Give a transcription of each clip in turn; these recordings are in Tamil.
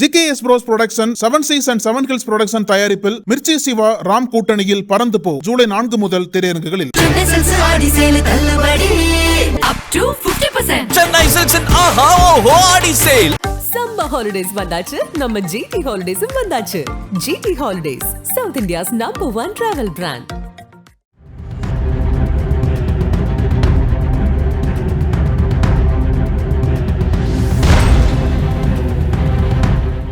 G K S bros production seven seas and seven hills production தயாரிப்பில் மிர்ச்சி சிவா ராம் கூட்டணியில் பறந்து போ. ஜூலை நான்கு முதல் திரையரங்குகளில். சென்னை ஆடி சேலு தள்ளுபடி. அப் டு 50% சென்னை சில்க்ஸின் ஆஹா ஓஹோ ஆடி சேல் சம்மர் ஹாலிடேஸ் வந்தாச்சு. நம்ம ஜிடி ஹாலிடேஸும் வந்தாச்சு. G T holidays South India's number one travel brand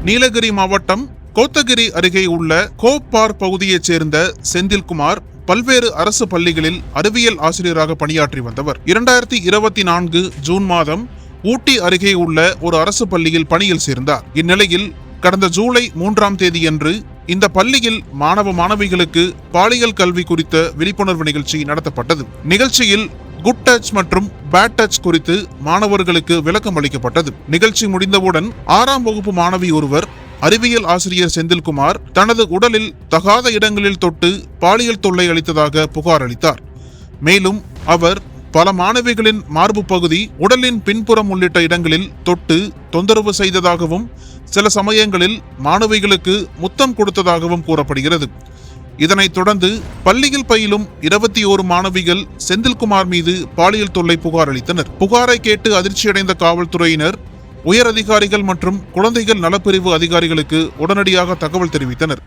Nilgiri மாவட்டம் கோத்தகிரி அருகே உள்ள கோப்பார் பகுதியைச் சேர்ந்த செந்தில்குமார் பல்வேறு அரசு பள்ளிகளில் அறிவியல் ஆசிரியராக பணியாற்றி வந்தவர். இரண்டாயிரத்தி இருபத்தி நான்கு ஜூன் மாதம் ஊட்டி அருகே உள்ள ஒரு அரசு பள்ளியில் பணியில் சேர்ந்தார். இந்நிலையில் கடந்த ஜூலை மூன்றாம் தேதியன்று இந்த பள்ளியில் மாணவ மாணவிகளுக்கு பாலியல் கல்வி குறித்த விழிப்புணர்வு நிகழ்ச்சி நடத்தப்பட்டது. நிகழ்ச்சியில் குட் டச் மற்றும் பேட் டச் குறித்து மாணவர்களுக்கு விளக்கம் அளிக்கப்பட்டது. நிகழ்ச்சி முடிந்தவுடன் ஆறாம் வகுப்பு மாணவி ஒருவர் அறிவியல் ஆசிரியர் செந்தில்குமார் தனது உடலில் தகாத இடங்களில் தொட்டு பாலியல் தொல்லை அளித்ததாக புகார் அளித்தார். மேலும் அவர் பல மாணவிகளின் மார்பு பகுதி உடலின் பின்புறம் உள்ளிட்ட இடங்களில் தொட்டு தொந்தரவு செய்ததாகவும் சில சமயங்களில் மாணவிகளுக்கு முத்தம் கொடுத்ததாகவும் கூறப்படுகிறது. இதனைத் தொடர்ந்து பள்ளியில் பயிலும் இருபத்தி ஓரு மாணவிகள் செந்தில்குமார் மீது பாலியல் தொல்லை புகார் அளித்தனர். புகாரை கேட்டு அதிர்ச்சியடைந்த காவல்துறையினர் உயர் அதிகாரிகள் மற்றும் குழந்தைகள் நலப்பிரிவு அதிகாரிகளுக்கு உடனடியாக தகவல் தெரிவித்தனர்.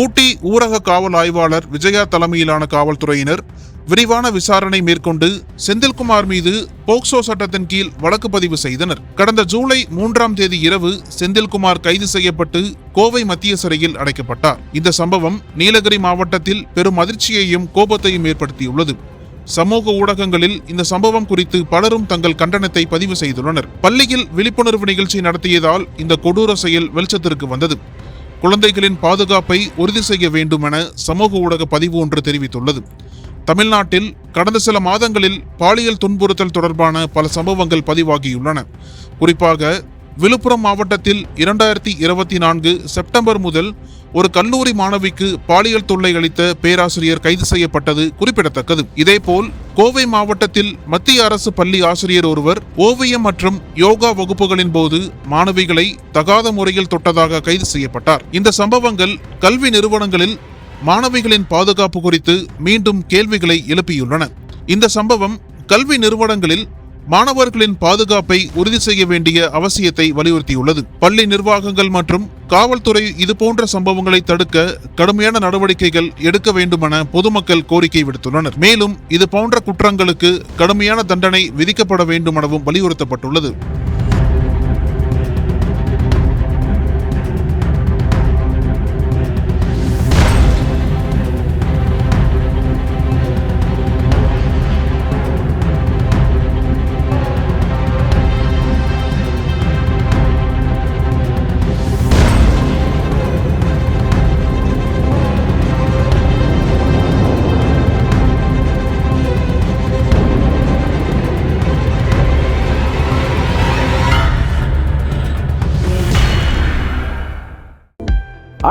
ஊட்டி ஊரக காவல் ஆய்வாளர் விஜயா தலைமையிலான காவல்துறையினர் விரிவான விசாரணை மேற்கொண்டு செந்தில்குமார் மீது போக்சோ சட்டத்தின் கீழ் வழக்கு பதிவு செய்தனர். கடந்த ஜூலை மூன்றாம் தேதி இரவு செந்தில்குமார் கைது செய்யப்பட்டு கோவை மத்திய சிறையில் அடைக்கப்பட்டார். இந்த சம்பவம் நீலகிரி மாவட்டத்தில் பெரும் அதிர்ச்சியையும் கோபத்தையும் ஏற்படுத்தியுள்ளது. சமூக ஊடகங்களில் இந்த சம்பவம் குறித்து பலரும் தங்கள் கண்டனத்தை பதிவு செய்துள்ளனர். பள்ளியில் விழிப்புணர்வு நிகழ்ச்சி நடத்தியதால் இந்த கொடூர செயல் வெளிச்சத்திற்கு வந்தது. குழந்தைகளின் பாதுகாப்பை உறுதி செய்ய வேண்டும் என சமூக ஊடக பதிவு ஒன்று தெரிவித்துள்ளது. தமிழ்நாட்டில் கடந்த சில மாதங்களில் பாலியல் துன்புறுத்தல் தொடர்பான பல சம்பவங்கள் பதிவாகியுள்ளன. குறிப்பாக விழுப்புரம் மாவட்டத்தில் இரண்டாயிரத்தி இருபத்தி நான்கு செப்டம்பர் முதல் ஒரு கல்லூரி மாணவிக்கு பாலியல் தொல்லை அளித்த பேராசிரியர் கைது செய்யப்பட்டது குறிப்பிடத்தக்கது. இதேபோல் கோவை மாவட்டத்தில் மத்திய அரசு பள்ளி ஆசிரியர் ஒருவர் ஓவியம் மற்றும் யோகா வகுப்புகளின் போது மாணவிகளை தகாத முறையில் தொட்டதாக கைது செய்யப்பட்டார். இந்த சம்பவங்கள் கல்வி நிறுவனங்களில் மாணவிகளின் பாதுகாப்பு குறித்து மீண்டும் கேள்விகளை எழுப்பியுள்ளன. இந்த சம்பவம் கல்வி நிறுவனங்களில் மாணவர்களின் பாதுகாப்பை உறுதி செய்ய வேண்டிய அவசியத்தை வலியுறுத்தியுள்ளது. பள்ளி நிர்வாகங்கள் மற்றும் காவல்துறை இதுபோன்ற சம்பவங்களை தடுக்க கடுமையான நடவடிக்கைகள் எடுக்க வேண்டுமென பொதுமக்கள் கோரிக்கை விடுத்துள்ளனர். மேலும் இது போன்ற குற்றங்களுக்கு கடுமையான தண்டனை விதிக்கப்பட வேண்டுமெனவும் வலியுறுத்தப்பட்டுள்ளது.